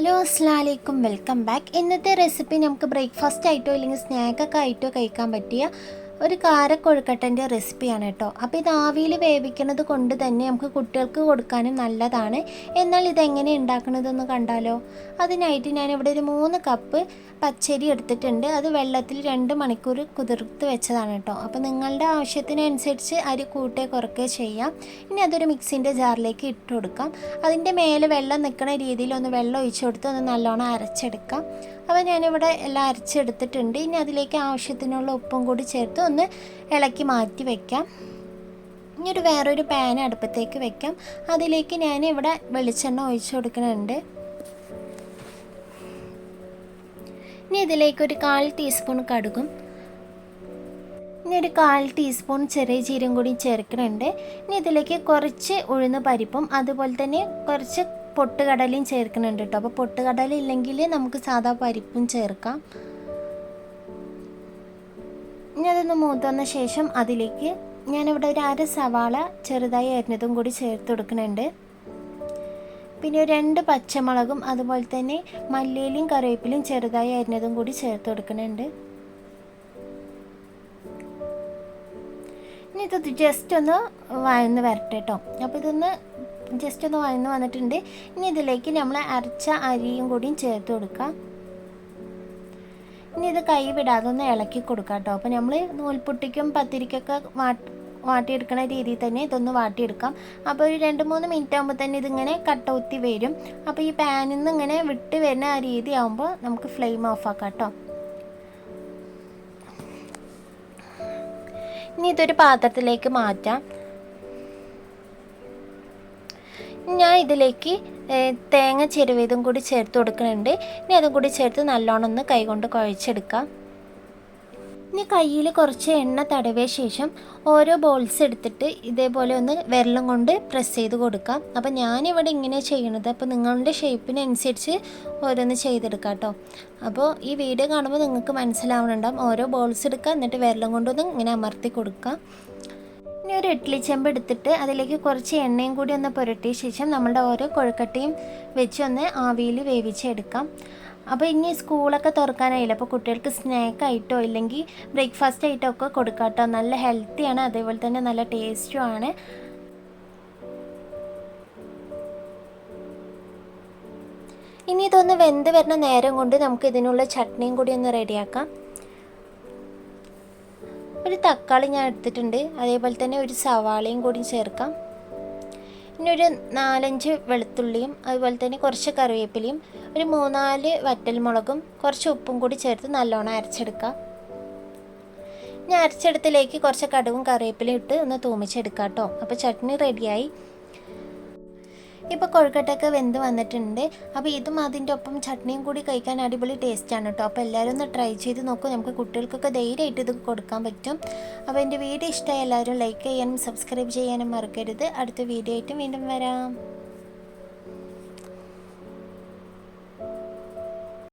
Hello അസ്ലാമലൈക്കും welcome back. ഇന്നത്തെ recipe നമുക്ക് ബ്രേക്ക്ഫാസ്റ്റ് ആയിട്ടോ അല്ലെങ്കിൽ സ്നാക്കൊക്കെ ആയിട്ടോ കഴിക്കാൻ പറ്റിയ ഒരു കാരക്കൊഴുക്കട്ടന്റെ റെസിപ്പിയാണ് കേട്ടോ. അപ്പോൾ ഇത് ആവിയിൽ വേവിക്കുന്നത് കൊണ്ട് തന്നെ നമുക്ക് കുട്ടികൾക്ക് കൊടുക്കാനും നല്ലതാണ്. എന്നാൽ ഇതെങ്ങനെ ഉണ്ടാക്കണതെന്ന് കണ്ടാലോ? അതിനായിട്ട് ഇവിടെ ഒരു മൂന്ന് കപ്പ് പച്ചരി എടുത്തിട്ടുണ്ട്. അത് വെള്ളത്തിൽ രണ്ട് മണിക്കൂർ കുതിർത്ത് വെച്ചതാണ് കേട്ടോ. അപ്പോൾ നിങ്ങളുടെ ആവശ്യത്തിനനുസരിച്ച് അരി കൂട്ടേ കുറക്കേ ചെയ്യാം. ഇനി അതൊരു മിക്സിന്റെ ജാറിലേക്ക് ഇട്ട് കൊടുക്കാം. അതിന്റെ മേലെ വെള്ളം നിൽക്കുന്ന രീതിയിൽ ഒന്ന് വെള്ളം ഒഴിച്ചു കൊടുത്ത് ഒന്ന് നല്ലോണം അരച്ചെടുക്കാം. അപ്പോൾ ഞാനിവിടെ എല്ലാം അരച്ചെടുത്തിട്ടുണ്ട്. ഇനി അതിലേക്ക് ആവശ്യത്തിനുള്ള ഉപ്പും കൂടി ചേർത്ത് ഒന്ന് ഇളക്കി മാറ്റി വെക്കാം. ഇനി ഒരു വേറൊരു പാൻ അടുപ്പത്തേക്ക് വെക്കാം. അതിലേക്ക് ഞാൻ ഇവിടെ വെളിച്ചെണ്ണ ഒഴിച്ചു കൊടുക്കുന്നുണ്ട്. ഇനി ഇതിലേക്ക് ഒരു കാൽ ടീസ്പൂൺ കടുകും ഇനി ഒരു കാൽ ടീസ്പൂൺ ചെറിയ ജീരം കൂടി ചേർക്കുന്നുണ്ട്. ഇനി ഇതിലേക്ക് കുറച്ച് ഉഴുന്ന് പരിപ്പും അതുപോലെ തന്നെ കുറച്ച് പൊട്ടുകടലയും ചേർക്കുന്നുണ്ട് കേട്ടോ അപ്പോൾ പൊട്ടുകടല ഇല്ലെങ്കിൽ നമുക്ക് സാധാ പരിപ്പും ചേർക്കാം. ഇനി അതൊന്ന് മൂത്തുന്ന ശേഷം അതിലേക്ക് ഞാനിവിടെ ഒരു അര സവാള ചെറുതായി അരിഞ്ഞതും കൂടി ചേർത്ത് കൊടുക്കുന്നുണ്ട്. പിന്നെ രണ്ട് പച്ചമുളകും അതുപോലെ തന്നെ മല്ലിയിലും കറിവേപ്പിലും ചെറുതായി അരിഞ്ഞതും കൂടി ചേർത്ത് കൊടുക്കുന്നുണ്ട്. ഇനി ഇത് ജസ്റ്റ് ഒന്ന് വഴന്ന് വരട്ടെ കേട്ടോ അപ്പോൾ ഇതൊന്ന് ജസ്റ്റ് ഒന്ന് വഴന്ന് വന്നിട്ടുണ്ട്. ഇനി ഇതിലേക്ക് നമ്മൾ അരച്ച അരിയും കൂടിയും ചേർത്ത് കൊടുക്കാം. ഇനി ഇത് കൈ വിടാതെ ഒന്ന് ഇളക്കി കൊടുക്കാം കേട്ടോ. അപ്പോൾ നമ്മൾ നൂൽപുട്ടിക്കും പത്തിരിക്കൊക്കെ വാട്ടി വാട്ടിയെടുക്കുന്ന രീതിയിൽ തന്നെ ഇതൊന്ന് വാട്ടിയെടുക്കാം. അപ്പോൾ ഒരു രണ്ട് മൂന്ന് മിനിറ്റ് ആകുമ്പോൾ തന്നെ ഇതിങ്ങനെ കട്ടൗത്തി വരും. അപ്പോൾ ഈ പാനിൽ നിന്ന് ഇങ്ങനെ വിട്ട് വരുന്ന ആ രീതി ആകുമ്പോൾ നമുക്ക് ഫ്ലെയിം ഓഫ് ആക്കാം കേട്ടോ. ഇനി ഇതൊരു പാത്രത്തിലേക്ക് മാറ്റാം. ഞാൻ ഇതിലേക്ക് തേങ്ങ ചെരുവ് ഇതും കൂടി ചേർത്ത് കൊടുക്കുന്നുണ്ട്. ഇനി അതും കൂടി ചേർത്ത് നല്ലോണം ഒന്ന് കൈകൊണ്ട് കുഴച്ചെടുക്കാം. ഇനി കയ്യിൽ കുറച്ച് എണ്ണ തടവിയ ശേഷം ഓരോ ബോൾസ് എടുത്തിട്ട് ഇതേപോലെ ഒന്ന് വിരലും കൊണ്ട് പ്രസ് ചെയ്ത് കൊടുക്കാം. അപ്പോൾ ഞാനിവിടെ ഇങ്ങനെ ചെയ്യണത്. അപ്പോൾ നിങ്ങളുടെ ഷേപ്പിനനുസരിച്ച് ഓരോന്ന് ചെയ്തെടുക്കാം കേട്ടോ. അപ്പോൾ ഈ വീഡിയോ കാണുമ്പോൾ നിങ്ങൾക്ക് മനസ്സിലാവുന്നുണ്ടാകും ഓരോ ബോൾസ് എടുക്കുക എന്നിട്ട് വിരലും കൊണ്ടൊന്ന് ഇങ്ങനെ അമർത്തി കൊടുക്കാം. ഇനി ഒരു ഇഡ്ഡലി ചെമ്പ് എടുത്തിട്ട് അതിലേക്ക് കുറച്ച് എണ്ണയും കൂടി ഒന്ന് പുരട്ടിയ ശേഷം നമ്മളുടെ ഓരോ കൊഴുക്കട്ടയും വെച്ച് ഒന്ന് ആവിയിൽ വേവിച്ചെടുക്കാം അപ്പോൾ ഇനി സ്കൂളൊക്കെ തുറക്കാനായില്ല? അപ്പോൾ കുട്ടികൾക്ക് സ്നാക്ക് ആയിട്ടോ ഇല്ലെങ്കിൽ ബ്രേക്ക്ഫാസ്റ്റ് ആയിട്ടോ ഒക്കെ കൊടുക്കാട്ടോ? നല്ല ഹെൽത്തിയാണ് അതേപോലെ തന്നെ നല്ല ടേസ്റ്റും ആണ്. ഇനി ഇതൊന്ന് വെന്ത് വരുന്ന നേരം കൊണ്ട് നമുക്ക് ഇതിനുള്ള ചട്നിയും കൂടി ഒന്ന് റെഡിയാക്കാം. ഒരു തക്കാളി ഞാൻ എടുത്തിട്ടുണ്ട്. അതേപോലെ തന്നെ ഒരു സവാളയും കൂടി ചേർക്കാം. പിന്നെ ഒരു നാലഞ്ച് വെളുത്തുള്ളിയും അതുപോലെ തന്നെ കുറച്ച് കറിവേപ്പിലയും ഒരു മൂന്നാൽ വറ്റൽമുളകും കുറച്ച് ഉപ്പും കൂടി ചേർത്ത് നല്ലോണം അരച്ചെടുക്കാം. ഞാൻ അരച്ചെടുത്തിലേക്ക് കുറച്ച് കടുവും കറിവേപ്പിലയും ഇട്ട് ഒന്ന് തൂമിച്ചെടുക്കാം കേട്ടോ. അപ്പോൾ ചട്നി റെഡിയായി ഇപ്പോൾ കൊഴുക്കട്ടൊക്കെ വെന്ത് വന്നിട്ടുണ്ട്. അപ്പോൾ ഇതും അതിന്റെ ഒപ്പം ചട്നിയും കൂടി കഴിക്കാൻ അടിപൊളി ടേസ്റ്റാണ് കേട്ടോ അപ്പോൾ എല്ലാവരും ഒന്ന് ട്രൈ ചെയ്ത് നോക്കൂ. നമുക്ക് കുട്ടികൾക്കൊക്കെ ധൈര്യമായിട്ട് ഇത് കൊടുക്കാൻ പറ്റും. അപ്പോൾ എന്റെ വീഡിയോ ഇഷ്ടമായി എല്ലാവരും ലൈക്ക് ചെയ്യാനും സബ്സ്ക്രൈബ് ചെയ്യാനും മറക്കരുത്. അടുത്ത വീഡിയോ ആയിട്ടും വീണ്ടും വരാം.